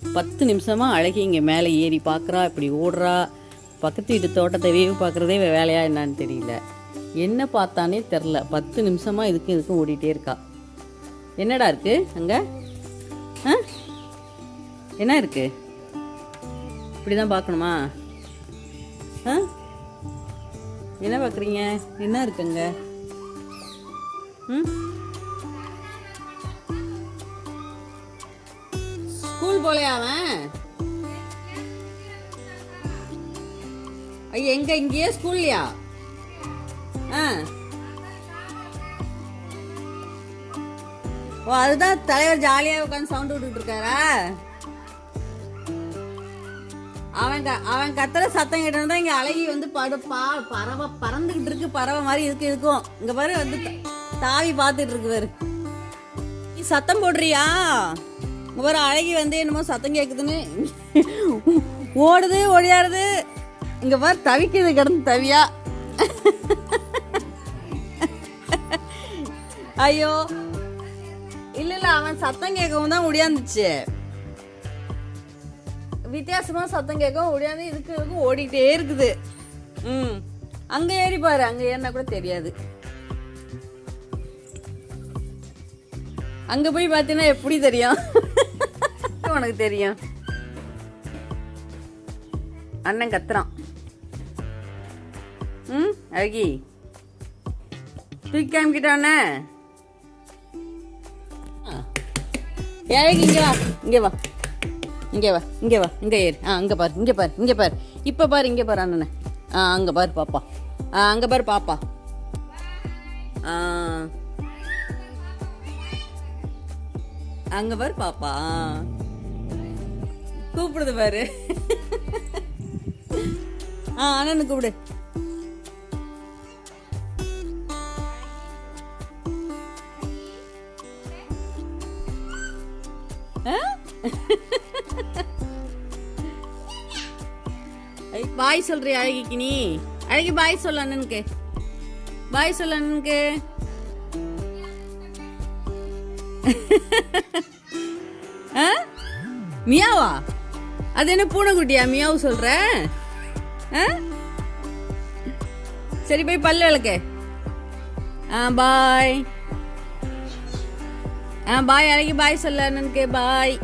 பத்து நிமிஷமாக அழகி இங்கே மேலே ஏறி பார்க்குறா இப்படி ஓடுறா. பக்கத்து வீட்டு தோட்டத்தை வேவு பார்க்குறதே வேலையா என்னான்னு தெரியல. என்ன பார்த்தானே தெரில. பத்து நிமிஷமாக இதுக்கும் இதுக்கும் ஓடிட்டே இருக்கா. என்னடா இருக்குது அங்கே? ஆ? என்ன இருக்குது இப்படி தான் பார்க்கணுமா? ஆ? என்ன பார்க்குறீங்க? என்ன இருக்குங்க ம்? ஸ்கூல் போலயா அவன்? ஐயா எங்க? இங்கேயே? ஸ்கூல்லையா? ஆ. ஓ அதுதான் தலைவர் ஜாலியாக உட்காந்து சவுண்ட் விட்டுட்டு இருக்காரா? அவன் க- அவன் கத்துற சத்தம் கேட்டா இங்க அழகி வந்து படு பா பறவை பறந்துகிட்டு இருக்கு. பறவை மாதிரி இருக்கு இருக்கும் இங்க பாரு வந்து தாவி பார்த்துட்டு இருக்கு பாரு. நீ சத்தம் போடுறியா? ஒரு அழகி வந்து என்னமோ சத்தம் கேட்குதுன்னு ஓடுது ஒழியாருது இங்கே பாரு தவிக்குது கிடந்து தவியா. ஐயோ. இல்ல இல்ல அவன் சத்தம் கேட்கவும் தான் முடியாந்துச்சு வித்தியாசமா சத்தம் கேட்கவும் முடியாது இதுக்கு இதுக்கும் ஓடிக்கிட்டே இருக்குது. ம். அங்க ஏறி பாரு அங்க ஏறினா கூட தெரியாது. அங்க போய் பார்த்தீங்கன்னா எப்படி தெரியும்? உனக்கு தெரியும். அண்ணன் கத்துறான். ம் அழகி. தூக்கி காமிக்கிட்டானே அழகி இங்க வா. இங்க வா. இங்கே வா. இங்கே வா. இங்கே ஏறு. ஆ அங்கே பாரு. இங்கே பாரு. இங்கே பாரு. இப்போ பாரு இங்கே பாரு அண்ணனை. ஆ அங்கே பாரு பாப்பா. ஆ அங்கே பாரு பாப்பா. ஆ. அங்கே பாரு பாப்பா. கூப்பிடுது பாரு. ஆ அண்ணனு கூப்பிடு. பாய் சொல்றியா அழகிக்கு நீ. அழகி பாய் சொல்ல அண்ணனுக்கு. பாய் சொல்ல அண்ணனுக்கு. மியாவா? அது என்ன பூனைக்குட்டியா? மியாவு சொல்ற? ஆ? சரி போய் பல்லு விளக்கு. ஆ பாய் ஆ பாய் அழகி பாய் சொல்ல அண்ணனுக்கு பாய்